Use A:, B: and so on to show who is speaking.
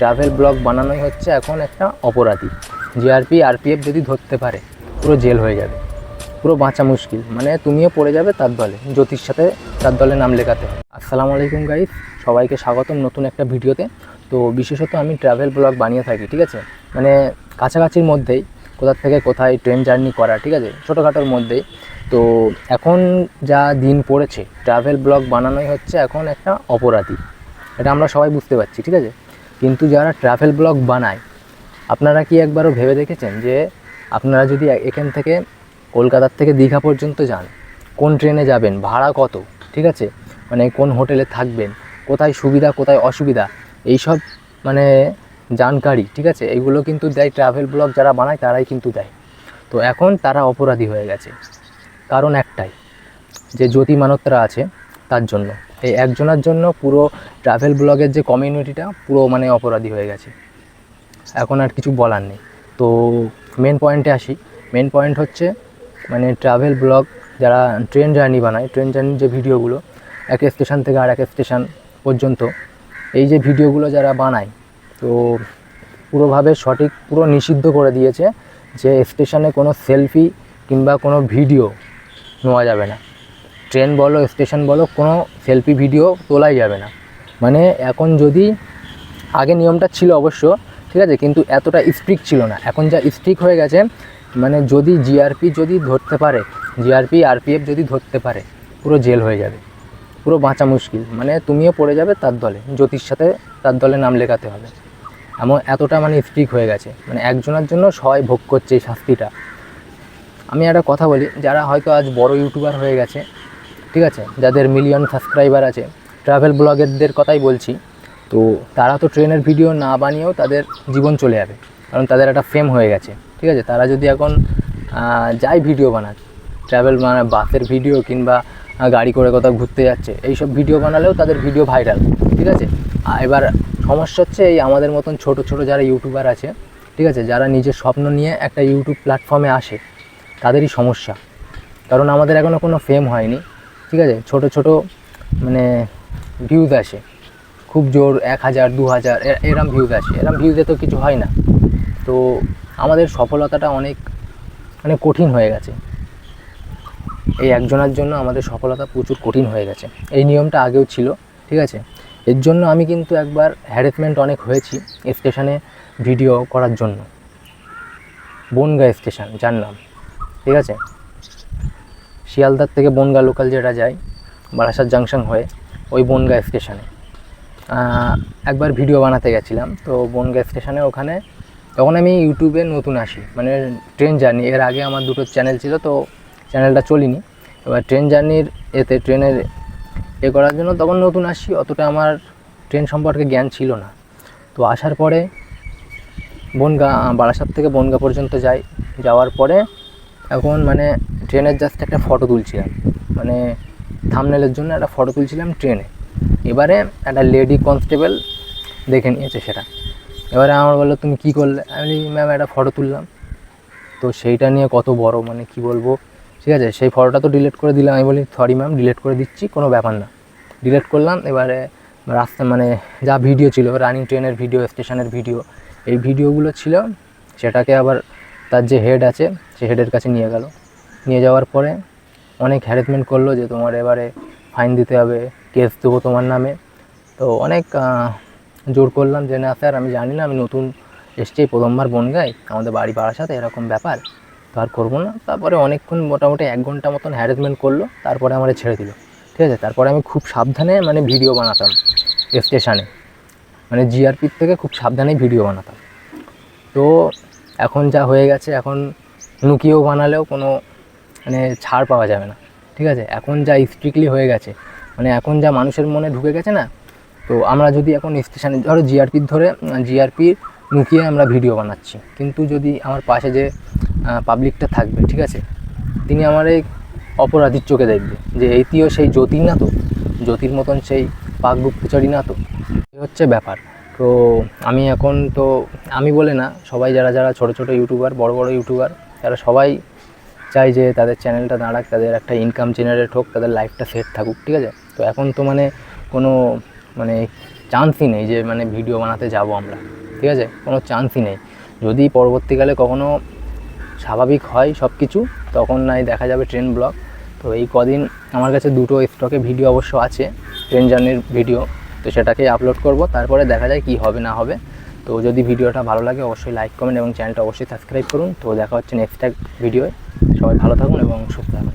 A: Travel blog বানানোই হচ্ছে এখন একটা অপরাধী। জিআরপি আরপিএফ যদি ধরতে পারে, পুরো জেল হয়ে যাবে। পুরো বাঁচা মুশকিল। মানে তুমিও পড়ে যাবে তার দলে। জ্যোতির সাথে তার দলে নাম লেখাতে আসসালামু আলাইকুম গাইস সবাইকে স্বাগতম নতুন একটা ভিডিওতে। তো বিশেষত আমি ট্রাভেল ব্লগ বানিয়ে থাকি, ঠিক আছে? মানে কাছাকাছির মধ্যেই, কোথা থেকে কোথায় ট্রেন জার্নি করা, ঠিক আছে? ছোটোখাটোর মধ্যেই। তো এখন যা দিন পড়েছে ট্রাভেল ব্লগ বানানোই হচ্ছে এখন একটা অপরাধী। এটা আমরা সবাই বুঝতে পারছি, ঠিক আছে? কিন্তু যারা ট্রাভেল ব্লগ বানায়, আপনারা কি একবারও ভেবে দেখেছেন যে আপনারা যদি এখান থেকে কলকাতার থেকে দীঘা পর্যন্ত যান, কোন ট্রেনে যাবেন, ভাড়া কত, ঠিক আছে? মানে কোন হোটেলে থাকবেন, কোথায় সুবিধা, কোথায় অসুবিধা, এইসব মানে জানকারি, ঠিক আছে? এইগুলো কিন্তু দেয় ট্রাভেল ব্লগ যারা বানায়, তারাই কিন্তু দেয়। তো এখন তারা অপরাধী হয়ে গেছে। কারণ একটাই, যে জ্যোতি মানবরা আছে, তার জন্য। এই একজনের জন্য পুরো ট্রাভেল ব্লগের যে কমিউনিটিটা পুরো মানে অপরাধী হয়ে গেছে। এখন আর কিছু বলার নেই। তো মেন পয়েন্টে আসি। মেন পয়েন্ট হচ্ছে মানে ট্রাভেল ব্লগ যারা ট্রেন জার্নি বানায় ট্রেন জার্নির যে ভিডিওগুলো এক স্টেশন থেকে আর এক স্টেশন পর্যন্ত, এই যে ভিডিওগুলো যারা বানায়, তো পুরোভাবে সঠিক, পুরো নিষিদ্ধ করে দিয়েছে যে স্টেশনে কোনো সেলফি কিংবা কোনো ভিডিও নেওয়া যাবে না। ট্রেন বলো, স্টেশন বলো, কোনো সেলফি ভিডিও তোলাই যাবে না। মানে এখন যদি, আগে নিয়মটা ছিল অবশ্য, ঠিক আছে, কিন্তু এতটা স্ট্রিক্ট ছিল না। এখন যা স্ট্রিক্ট হয়ে গেছে মানে যদি জিআরপি যদি ধরতে পারে জিআরপি আরপিএফ যদি ধরতে পারে, পুরো জেল হয়ে যাবে। পুরো বাঁচা মুশকিল। মানে তুমিও পড়ে যাবে তার দলে জ্যোতির সাথে তার দলে নাম লেখাতে হবে। এমন এতটা মানে স্ট্রিক্ট হয়ে গেছে। মানে একজনের জন্য সবাই ভোগ করছে এই শাস্তিটা। আমি একটা কথা বলি, যারা হয়তো আজ বড় ইউটিউবার হয়ে গেছে ঠিক আছে? যাদের মিলিয়ন সাবস্ক্রাইবার আছে ট্রাভেল ব্লগারদের কথাই বলছি, তো তারা তো ট্রেনের ভিডিও না বানিয়েও তাদের জীবন চলে যাবে। কারণ তাদের একটা ফেম হয়ে গেছে, ঠিক আছে? তারা যদি এখন যায় ভিডিও বানাক ট্রাভেল মানে বাসের ভিডিও কিংবা গাড়ি করে কোথাও ঘুরতে যাচ্ছে, এইসব ভিডিও বানালেও তাদের ভিডিও ভাইরাল ঠিক আছে? এবার সমস্যা হচ্ছে এই আমাদের মতন ছোট ছোট যারা ইউটিউবার আছে, ঠিক আছে? যারা নিজের স্বপ্ন নিয়ে একটা ইউটিউব প্ল্যাটফর্মে আসে, তাদেরই সমস্যা। কারণ আমাদের এখনও কোনো ফেম হয়নি। ঠিক আছে? ছোট ছোট মানে ভিউজ আসে। খুব জোর, এক হাজার, দু হাজার এরম ভিউজ আসে। এরম ভিউজে তো কিছু হয় না। তো আমাদের সফলতাটা অনেক মানে কঠিন হয়ে গেছে। এই একজনের জন্য আমাদের সফলতা প্রচুর কঠিন হয়ে গেছে। এই নিয়মটা আগেও ছিল, ঠিক আছে? এর জন্য আমি কিন্তু একবার হ্যারেসমেন্ট অনেক হয়েছি স্টেশনে ভিডিও করার জন্য। বনগা স্টেশন, যার নাম, ঠিক আছে? শিয়ালদার থেকে বনগা লোকাল যেটা যায়, বারাসাত জাংশন হয়ে ওই বনগা স্টেশনে একবার ভিডিও বানাতে গেছিলাম, তো বনগা স্টেশনে ওখানে তখন আমি ইউটিউবে নতুন আসি। মানে ট্রেন জার্নি এর আগে আমার দুটো চ্যানেল ছিল, তো চ্যানেলটা চলিনি। এবার ট্রেন জার্নির এতে ট্রেনের এ করার জন্য তখন নতুন আসি, অতটা আমার ট্রেন সম্পর্কে জ্ঞান ছিল না। তো আসার পরে বনগা, বারাসাত থেকে বনগা পর্যন্ত যাই। যাওয়ার পরে এখন মানে ট্রেনের জাস্ট একটা ফটো তুলছিলাম। মানে থামনেলের জন্য একটা ফটো তুলছিলাম ট্রেনে। এবারে একটা লেডি কনস্টেবল দেখে নিয়েছে সেটা। এবারে আমার বলল, তুমি কী করলে? আমি ম্যাম একটা ফটো তুললাম। তো সেইটা নিয়ে কত বড় মানে কি বলব? ঠিক আছে, সেই ফটোটা তো ডিলিট করে দিলাম। আমি বলি সরি ম্যাম ডিলিট করে দিচ্ছি, কোনো ব্যাপার না। ডিলিট করলাম, এবারে রাস্তা মানে যা ভিডিও ছিল রানিং ট্রেনের ভিডিও স্টেশনের ভিডিও এই ভিডিওগুলো ছিল, সেটাকে আবার তার যে হেড আছে, সে হেডের কাছে নিয়ে গেল। নিয়ে যাওয়ার পরে অনেক হ্যারাসমেন্ট করল যে তোমার এবারে ফাইন দিতে হবে কেস দেবো তোমার নামে। তো অনেক জোর করলাম যে, না স্যার আমি জানি না, আমি নতুন এসছি, প্রথমবার বনগাই আমাদের বাড়ি পাড়ার সাথে এরকম ব্যাপার। তো আর করব না। তারপরে অনেকক্ষণ মোটামুটি এক ঘণ্টা মতন হ্যারাসমেন্ট করল, তারপরে আমার ছেড়ে দিল। ঠিক আছে? তারপরে আমি খুব সাবধানে মানে ভিডিও বানাতাম স্টেশনে মানে জিআরপির থেকে খুব সাবধানে ভিডিও বানাতাম। তো এখন যা হয়ে গেছে, এখন লুকিয়েও বানালেও কোনো মানে ছাড় পাওয়া যাবে না, ঠিক আছে? এখন যা স্ট্রিক্টলি হয়ে গেছে মানে এখন যা মানুষের মনে ঢুকে গেছে না, তো আমরা যদি এখন স্টেশনে ধরো জিআরপির ধরে জিআরপির লুকিয়ে আমরা ভিডিও বানাচ্ছি। কিন্তু যদি আমার পাশে যে পাবলিকটা থাকবে, ঠিক আছে? তিনি আমার এই অপরাধীর চোখে দেখবে, যে এইটিও সেই জ্যোতির না তো? জ্যোতির মতন সেই পাকগুপ্তচরী না তো? হচ্ছে ব্যাপার। তো আমি এখন তো, আমি বলে না, সবাই যারা যারা ছোট ছোট ইউটিউবার, বড় বড় ইউটিউবার, তারা সবাই চায় যে তাদের চ্যানেলটা দাঁড়াক, তাদের একটা ইনকাম জেনারেট হোক, তাদের লাইফটা সেট থাকুক, ঠিক আছে? তো এখন তো মানে কোনো মানে চান্সই নেই যে মানে ভিডিও বানাতে যাব আমরা, ঠিক আছে? কোনো চান্সই নেই। যদি পরবর্তীকালে কখনো স্বাভাবিক হয় সব কিছু তখন নাই, দেখা যাবে ট্রেন ব্লগ তো এই কদিন আমার কাছে দুটো স্টকে ভিডিও অবশ্য আছে ট্রেন জার্নির ভিডিও তো সেটাকেই আপলোড করব, তারপরে দেখা যায় কি হবে, না হবে। তো যদি ভিডিওটা ভালো লাগে, অবশ্যই লাইক কমেন্ট এবং চ্যানেলটা অবশ্যই সাবস্ক্রাইব করুন। তো দেখা হচ্ছে নেক্সট এক ভিডিওয়ে সবাই ভালো থাকুন এবং সুস্থ থাকুন।